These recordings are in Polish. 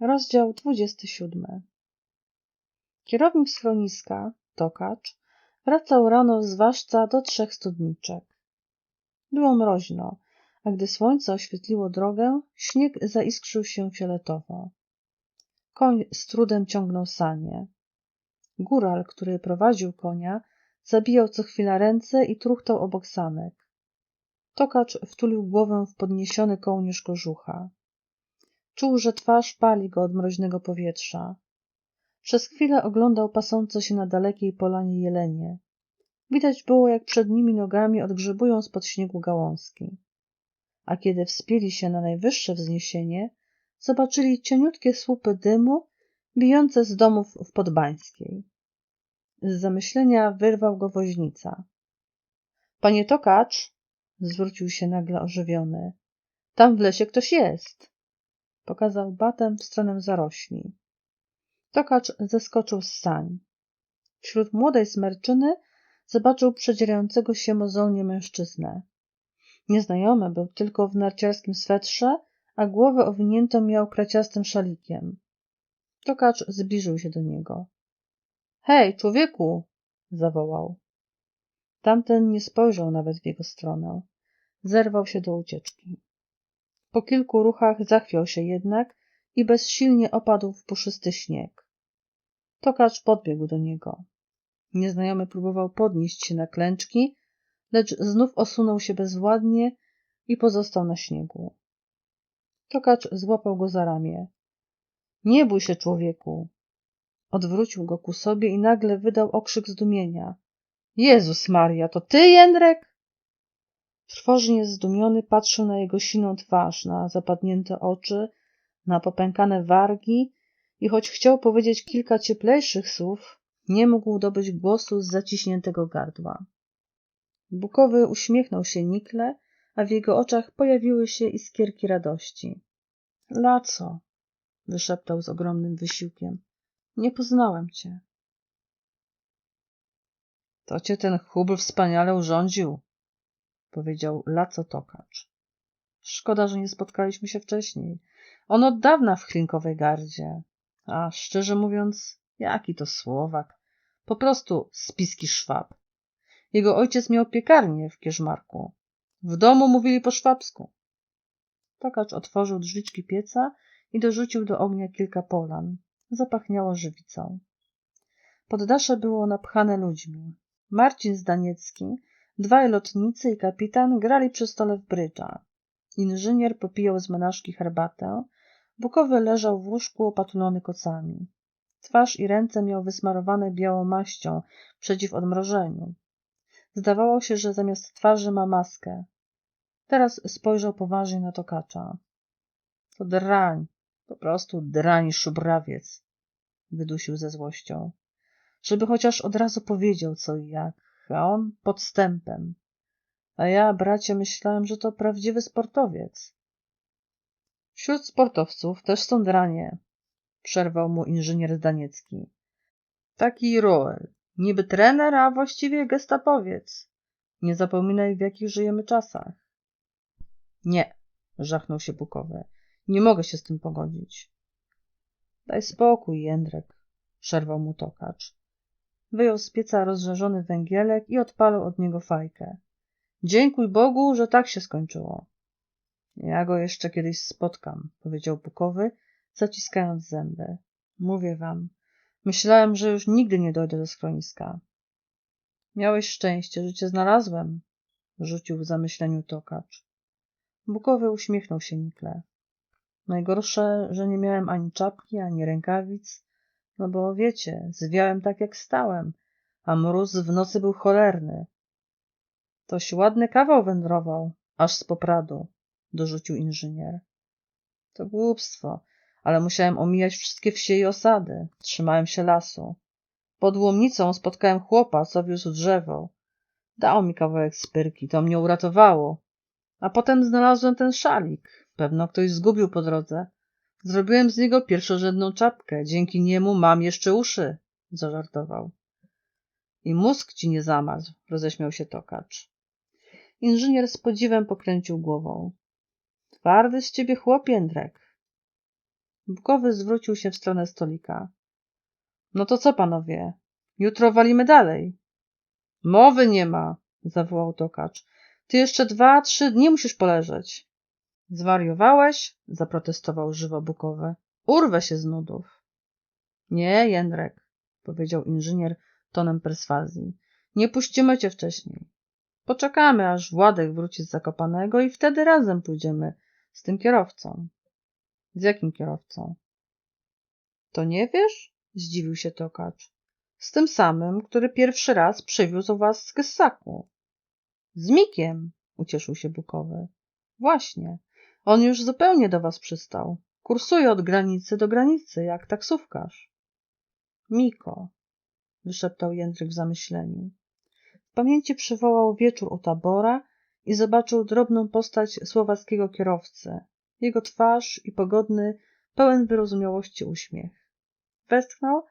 Rozdział 27. Kierownik schroniska, Tokacz, wracał rano z Waszca do trzech studniczek. Było mroźno, a gdy słońce oświetliło drogę, śnieg zaiskrzył się fioletowo. Koń z trudem ciągnął sanie. Góral, który prowadził konia, zabijał co chwila ręce i truchtał obok sanek. Tokacz wtulił głowę w podniesiony kołnierz kożucha. Czuł, że twarz pali go od mroźnego powietrza. Przez chwilę oglądał pasące się na dalekiej polanie jelenie. Widać było, jak przed nimi nogami odgrzebują spod śniegu gałązki. A kiedy wspięli się na najwyższe wzniesienie, zobaczyli cieniutkie słupy dymu bijące z domów w Podbańskiej. Z zamyślenia wyrwał go woźnica. Panie Tokacz, zwrócił się nagle ożywiony, tam w lesie ktoś jest. Pokazał batem w stronę zarośli. Tokacz zeskoczył z sań. Wśród młodej smerczyny zobaczył przedzierającego się mozolnie mężczyznę. Nieznajomy był tylko w narciarskim swetrze, a głowę owiniętą miał kraciastym szalikiem. Tokacz zbliżył się do niego. Hej, człowieku! zawołał. Tamten nie spojrzał nawet w jego stronę. Zerwał się do ucieczki. Po kilku ruchach zachwiał się jednak i bezsilnie opadł w puszysty śnieg. Tokacz podbiegł do niego. Nieznajomy próbował podnieść się na klęczki, lecz znów osunął się bezwładnie i pozostał na śniegu. Tokacz złapał go za ramię. Nie bój się, człowieku! Odwrócił go ku sobie i nagle wydał okrzyk zdumienia. Jezus Maria, to ty, Jędrek? Trwożnie zdumiony patrzył na jego siną twarz, na zapadnięte oczy, na popękane wargi i choć chciał powiedzieć kilka cieplejszych słów, nie mógł dobyć głosu z zaciśniętego gardła. Bukowy uśmiechnął się nikle, a w jego oczach pojawiły się iskierki radości. Laco, wyszeptał z ogromnym wysiłkiem. Nie poznałem cię. To cię ten chubl wspaniale urządził, powiedział Laco Tokacz. Szkoda, że nie spotkaliśmy się wcześniej. On od dawna w Chlinkowej gardzie. A szczerze mówiąc, jaki to Słowak. Po prostu spiski szwab. Jego ojciec miał piekarnię w Kierzmarku. W domu mówili po szwabsku. Tokacz otworzył drzwiczki pieca i dorzucił do ognia kilka polan. Zapachniało żywicą. Poddasze było napchane ludźmi. Marcin Zdaniecki, dwaj lotnicy i kapitan grali przy stole w brydża. Inżynier popijał z menażki herbatę, Bukowy leżał w łóżku opatulony kocami. Twarz i ręce miał wysmarowane białą maścią przeciw odmrożeniu. Zdawało się, że zamiast twarzy ma maskę. Teraz spojrzał poważnie na tokacza. To drań, po prostu drań szubrawiec, wydusił ze złością. Żeby chociaż od razu powiedział co i jak, a on podstępem. A ja, bracie, myślałem, że to prawdziwy sportowiec. Wśród sportowców też są dranie, przerwał mu inżynier Zdaniecki. Taki Roel, niby trener, a właściwie gestapowiec. Nie zapominaj, w jakich żyjemy czasach. Nie, żachnął się Bukowy. Nie mogę się z tym pogodzić. Daj spokój, Jędrek, przerwał mu tokacz. Wyjął z pieca rozżarzony węgielek i odpalał od niego fajkę. Dziękuj Bogu, że tak się skończyło. Ja go jeszcze kiedyś spotkam, powiedział Bukowy, zaciskając zęby. Mówię wam, myślałem, że już nigdy nie dojdę do schroniska. Miałeś szczęście, że cię znalazłem, rzucił w zamyśleniu tokacz. Bukowy uśmiechnął się nikle. Najgorsze, że nie miałem ani czapki, ani rękawic, no bo wiecie, zwiałem tak jak stałem, a mróz w nocy był cholerny. Toś ładny kawał wędrował, aż z popradu dorzucił inżynier. To głupstwo, ale musiałem omijać wszystkie wsie i osady. Trzymałem się lasu. Pod łomnicą spotkałem chłopa, co wiózł drzewo. Dał mi kawałek spyrki, to mnie uratowało. A potem znalazłem ten szalik. Pewno ktoś zgubił po drodze. Zrobiłem z niego pierwszorzędną czapkę. Dzięki niemu mam jeszcze uszy, zażartował. I mózg ci nie zamarzł, roześmiał się tokacz. Inżynier z podziwem pokręcił głową. Twardy z ciebie chłop, Jędrek. Bukowy zwrócił się w stronę stolika. No to co, panowie? Jutro walimy dalej. Mowy nie ma, zawołał tokacz. Ty jeszcze dwa, trzy dni musisz poleżeć. Zwariowałeś? zaprotestował żywo Bukowy. Urwę się z nudów. Nie, Jędrek, powiedział inżynier tonem perswazji. Nie puścimy cię wcześniej. Poczekamy, aż Władek wróci z Zakopanego i wtedy razem pójdziemy z tym kierowcą. Z jakim kierowcą? To nie wiesz? Zdziwił się Tokacz. Z tym samym, który pierwszy raz przywiózł was z Kyssaku. Z Mikiem, ucieszył się Bukowy. Właśnie. On już zupełnie do was przystał. Kursuje od granicy do granicy, jak taksówkarz. Miko, wyszeptał Jędryk w zamyśleniu. W pamięci przywołał wieczór u tabora i zobaczył drobną postać słowackiego kierowcy, jego twarz i pogodny, pełen wyrozumiałości uśmiech. Westchnął,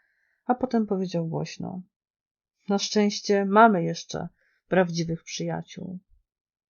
a potem powiedział głośno. Na szczęście mamy jeszcze prawdziwych przyjaciół.